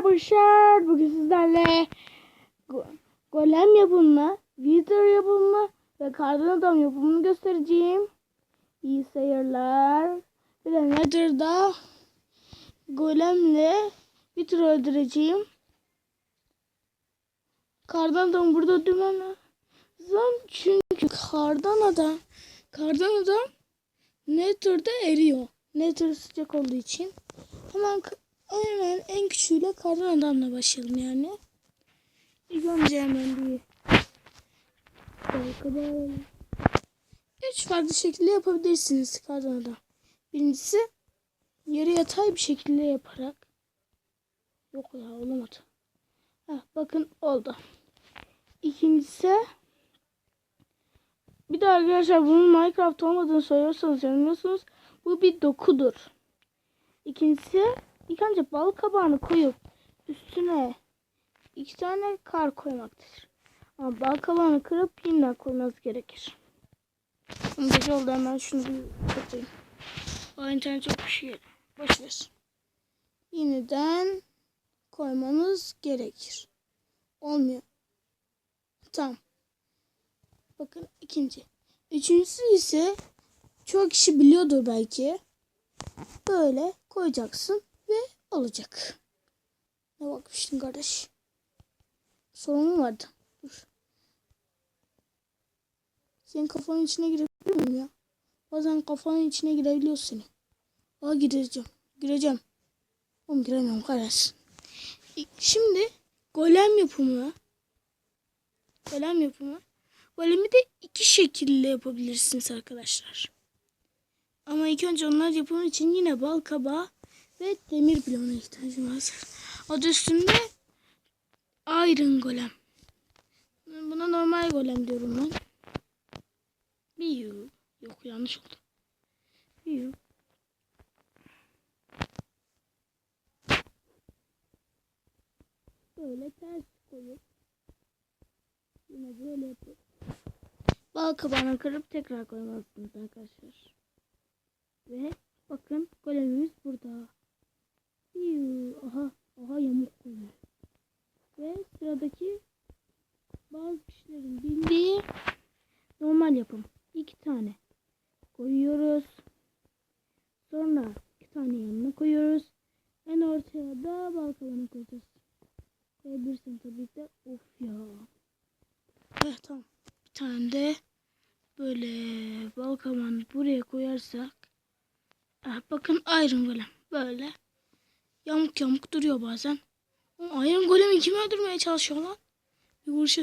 arkadaşlar. Bugün sizlerle go- golem yapımı, wither yapımı ve kardan adam yapımını göstereceğim. İyi seyirler. Bir de nether'da golemle wither öldüreceğim. Kardan adam burada dümen lazım. Çünkü kardan adam kardan adam nether'da eriyor. Nether sıcak olduğu için. Hemen hemen en küçüğüyle kardan adamla başlayalım yani. İlk önce hemen bir balkaba Üç farklı şekilde yapabilirsiniz kardan adam. Birincisi yarı yatay bir şekilde yaparak yok ya olamadı. Heh, bakın oldu. İkincisi bir de arkadaşlar bunun Minecraft olmadığını söylüyorsanız yanılıyorsunuz. Bu bir dokudur. İkincisi ilk önce bal kabağını koyup üstüne iki tane kar koymaktır. Ama bal kabağını kırıp yeniden koymanız gerekir. Gece oldu hemen şunu kapatayım. O internet çok bir şey. Boş ver. Yeniden koymanız gerekir. Olmuyor. Tamam. Bakın ikinci. Üçüncüsü ise çok kişi biliyordur belki. Böyle koyacaksın olacak. Ne bakmıştın kardeş? Sorun mu vardı? Dur. Senin kafanın içine girebiliyor muyum ya? Bazen kafanın içine girebiliyor seni. Aa gireceğim. Gireceğim. Oğlum giremiyorum kardeş. Şimdi golem yapımı. Golem yapımı. Golemi de iki şekilde yapabilirsiniz arkadaşlar. Ama ilk önce onlar yapımı için yine bal kabağı ve demir bloğuna ihtiyacım var. Adı üstünde Iron Golem. Buna normal golem diyorum ben. Biyu. Yok yanlış oldu. Biyu. Böyle ters koyup yine böyle yapıp bal kabağını kırıp tekrar koymalısınız arkadaşlar. Ve bakın golemimiz burada. Aha, aha yamuk koyuyor. Ve sıradaki bazı kişilerin bildiği normal yapım. İki tane koyuyoruz. Sonra iki tane yanına koyuyoruz. En ortaya da bal kabağını koyacağız. Koyabilirsin tabii ki de. Of ya. Evet tamam. Bir tane de böyle bal buraya koyarsak Ah, bakın Iron Golem böyle yamuk yamuk duruyor bazen. O Iron Golem'i kim öldürmeye çalışıyor lan? Bir vuruşu.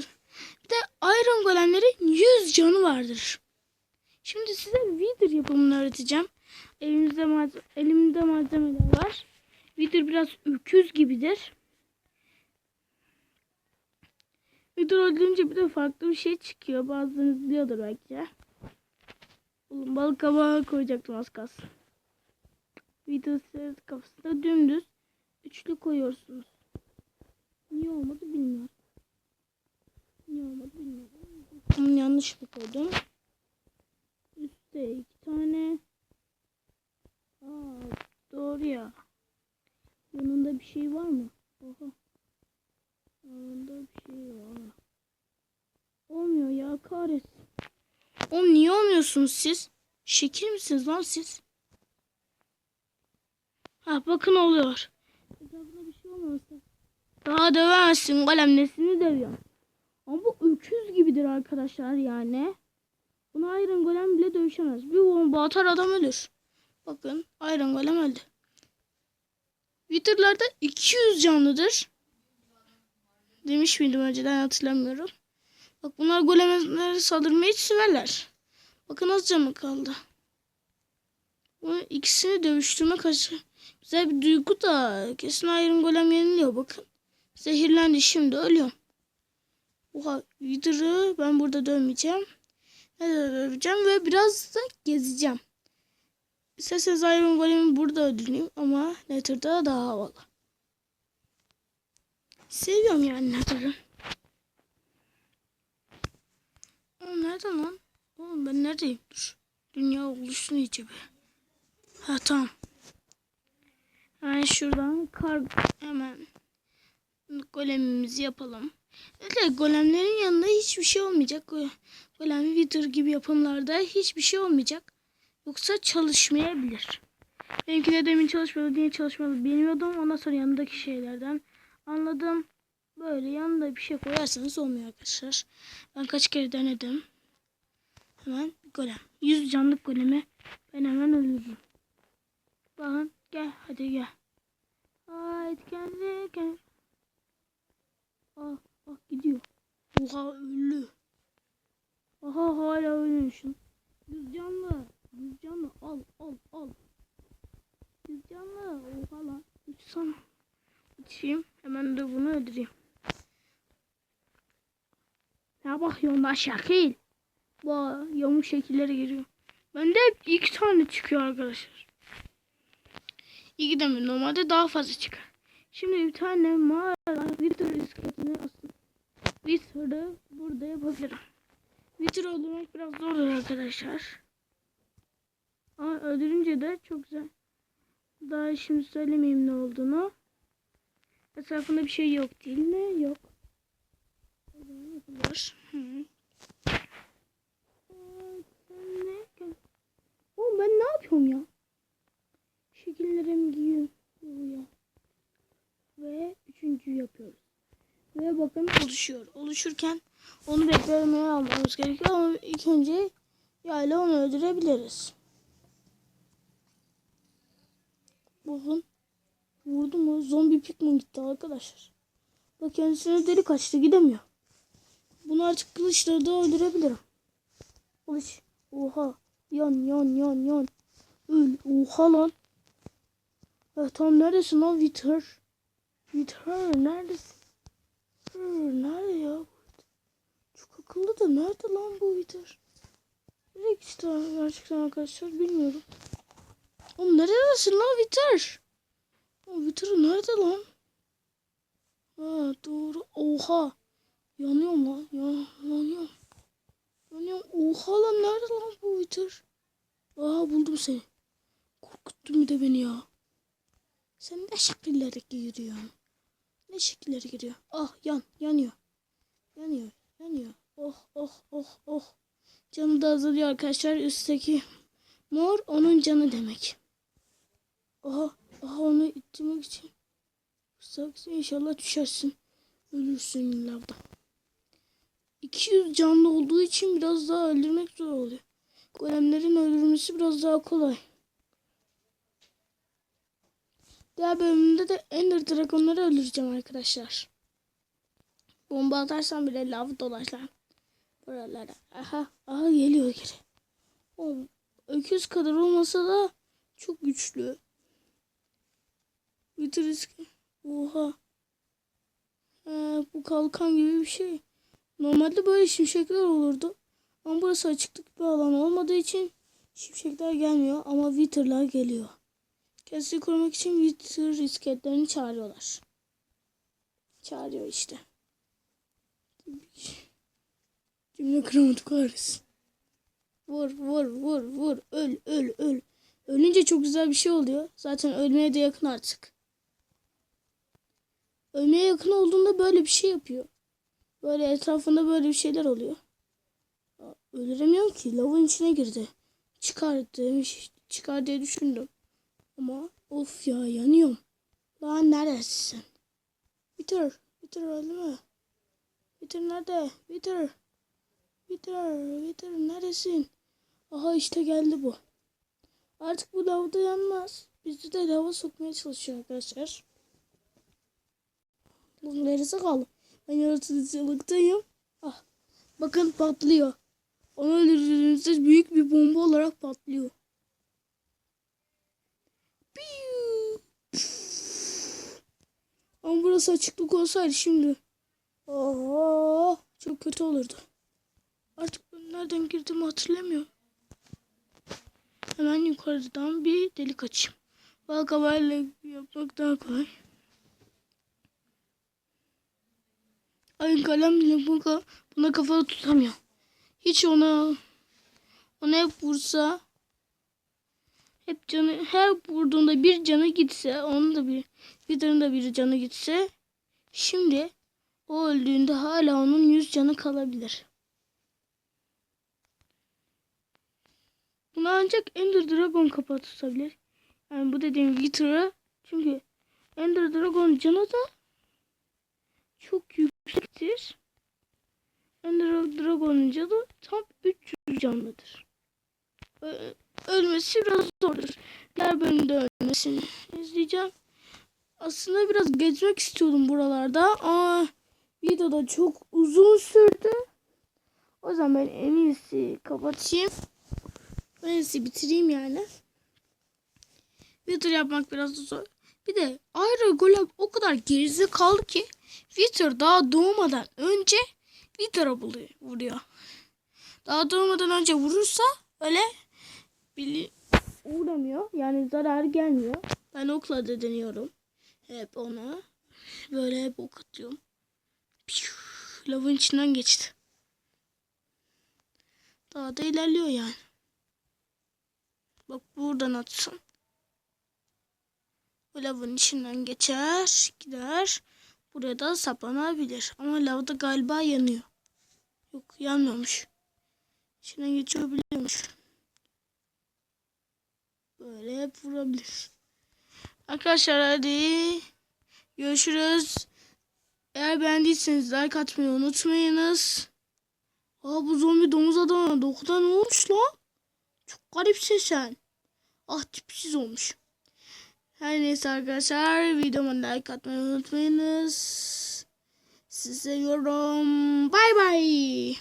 Bir de Iron Golemlerin 100 canı vardır. Şimdi size Wither yapımını öğreteceğim. Elimizde malzeme, elimde malzemeler var. Wither biraz öküz gibidir. Wither öldürünce bir de farklı bir şey çıkıyor. Bazılarınız biliyordur belki. Oğlum balık kabağı koyacaktım az kalsın vidası kafasında dümdüz üçlü koyuyorsunuz. Niye olmadı bilmiyorum. Niye olmadı bilmiyorum. Ama yanlış mı koydum? Üstte iki tane. Aa, doğru ya. Yanında bir şey var mı? Oha. Yanında bir şey var. Olmuyor ya kahretsin. Oğlum niye olmuyorsunuz siz? Şekil misiniz lan siz? Ha bakın oluyor. Etrafında bir şey olmasa. Daha dövemezsin golem nesini dövüyor. Ama bu öküz gibidir arkadaşlar yani. Buna Iron Golem bile dövüşemez. Bir bomba atar adam ölür. Bakın Iron Golem öldü. Wither'larda 200 canlıdır. Demiş miydim önceden hatırlamıyorum. Bak bunlar golemlere saldırmayı hiç severler. Bakın az canı kaldı. Bu ikisini dövüştürme karşı Güzel bir duygu da kesin Iron Golem yeniliyor bakın. Zehirlendi şimdi ölüyor. Oha Wither'ı ben burada dövmeyeceğim. Ne de döveceğim ve biraz da gezeceğim. İsterseniz Iron Golem'i burada öldüreyim ama Nether'da daha havalı. Seviyorum yani Nether'ı. Oğlum nerede lan? Oğlum ben neredeyim? Dur. Dünya oluşsun iyice be. Ha tamam. Hemen şuradan kar hemen Golemimizi yapalım. Evet golemlerin yanında hiçbir şey olmayacak. Go- Golem Wither gibi yapımlarda hiçbir şey olmayacak. Yoksa çalışmayabilir. Benimki de demin çalışmadı, niye çalışmadı bilmiyordum. Ondan sonra yanındaki şeylerden anladım. Böyle yanında bir şey koyarsanız olmuyor arkadaşlar. Ben kaç kere denedim. Hemen golem. 100 canlık golemi ben hemen öldürürüm. Bakın gel hadi gel. Haydi kendi gel. Ah ah gidiyor. Oha ölü. Aha hala ölmüşüm. Yüz canlı. Yüz canlı al al al. Yüz canlı. Oha lan. Uçsana. Uçayım. Hemen de bunu öldüreyim. Ne bakıyorsun lan şakil? Bu yamuk şekillere giriyor. Bende hep iki tane çıkıyor arkadaşlar. İki de mi? Normalde daha fazla çıkar. Şimdi bir tane mağara Wither isketini aslında Wither'ı burada yapabilirim. Wither öldürmek biraz zordur arkadaşlar. Ama öldürünce de çok güzel. Daha şimdi söylemeyeyim ne olduğunu. Etrafında bir şey yok değil mi? Yok. O zaman yapılır. Hı. Aa, sen ne? Gel. Oğlum ben ne yapıyorum ya? Şekillerimi giyiyorum. Ya. Ve üçüncüyü yapıyoruz. Ve bakın Oluşurken onu beklemeye almamız gerekiyor ama ilk önce yayla onu öldürebiliriz. Bakın. Vurdu mu? Zombi pikmin gitti arkadaşlar. Bak kendisine delik açtı gidemiyor. Bunu artık kılıçla da öldürebilirim. Kılıç. Oha. Yan yan yan yan. Öl. Oha lan. Ya tam neredesin lan Wither? Wither neredesin? Wither nerede ya? Akıllı da nerede lan bu Wither? Nereye gitti gerçekten arkadaşlar bilmiyorum. Oğlum neredesin lan Wither? Wither nerede lan? Ha doğru. Oha. Yanıyorum lan. Ya, yanıyorum. Yanıyorum. Oha lan nerede lan bu Wither? Aa buldum seni. Korkuttun bir de beni ya. Sen ne şekillere giriyorsun? Ne şekillere giriyor? Ah yan yanıyor. Yanıyor. Yanıyor. Oh oh oh oh. Canı da azalıyor arkadaşlar. Üstteki mor onun canı demek. Aha, aha onu ittirmek için. Saksı inşallah düşersin. Ölürsün lavda. 200 canlı olduğu için biraz daha öldürmek zor oluyor. Golemlerin öldürmesi biraz daha kolay. Diğer bölümünde de Ender Dragon'ları öldüreceğim arkadaşlar. Bomba atarsam bile lav dolaşlar. Buralara. Aha, aha geliyor geri. O öküz kadar olmasa da çok güçlü. Biteriz ki. Oha. Ee, bu kalkan gibi bir şey. Normalde böyle şimşekler olurdu. Ama burası açıklık bir alan olmadığı için şimşekler gelmiyor ama Wither'lar geliyor. Kendisini korumak için Wither isketlerini çağırıyorlar. Çağırıyor işte. Cümle kuramadık kahretsin. Vur vur vur vur öl öl öl. Ölünce çok güzel bir şey oluyor. Zaten ölmeye de yakın artık. Ölmeye yakın olduğunda böyle bir şey yapıyor. Böyle etrafında böyle bir şeyler oluyor. Öldüremiyorum ki. Lavın içine girdi. Çıkar demiş. Çıkar diye düşündüm. Ama of ya yanıyorum. Lan neredesin? Bitir. Bitir öldü mü? Bitir nerede? Bitir. Bitir. Bitir neredesin? Aha işte geldi bu. Artık bu lavda yanmaz. Bizi de lava sokmaya çalışıyor arkadaşlar. Bu neresi kaldı? Ben yaratıcılıktayım. Ah. Bakın patlıyor. Onu öldürdüğünüzde büyük bir bomba olarak patlıyor. Ama burası açıklık olsaydı şimdi. Oho, çok kötü olurdu. Nereden girdiğimi hatırlamıyorum. Hemen yukarıdan bir delik açayım. Balkabayla yapmak daha kolay. Ay kalem bile buna, buna kafa tutamıyor. Hiç ona ona hep vursa hep canı her vurduğunda bir canı gitse onun da bir tane da bir canı gitse Şimdi o öldüğünde hala onun 100 canı kalabilir. Bunu ancak Ender Dragon kapağı tutabilir. Yani bu dediğim Wither'ı çünkü Ender Dragon canı da çok yüksektir. Ender Dragon'un canı tam 300 canlıdır. Ölmesi biraz zordur. Diğer bölümde ölmesini izleyeceğim. Aslında biraz gezmek istiyordum buralarda ama video da çok uzun sürdü. O zaman ben en iyisi kapatayım. İyisi bitireyim yani. Wither yapmak biraz da zor. Bir de ayrı golem o kadar geride kaldı ki Wither daha doğmadan önce Wither'a buluyor, vuruyor. Daha doğmadan önce vurursa öyle bili uğramıyor. Yani zarar gelmiyor. Ben okla da deniyorum. Hep ona. Böyle hep ok atıyorum. Piyu, Lavın içinden geçti. Daha da ilerliyor yani. Bak buradan atsın. Bu lavın içinden geçer, gider. Buraya da saplanabilir. Ama lavda galiba yanıyor. Yok yanmıyormuş. İçinden geçiyor biliyormuş. Böyle vurabilir. Arkadaşlar hadi görüşürüz. Eğer beğendiyseniz like atmayı unutmayınız. Aa bu zombi domuz adamına dokuda ne olmuş lan? Çok garipsin sen. Ah tipsiz olmuş. Her neyse arkadaşlar videoma like atmayı unutmayınız. Sizi seviyorum. Bay bay.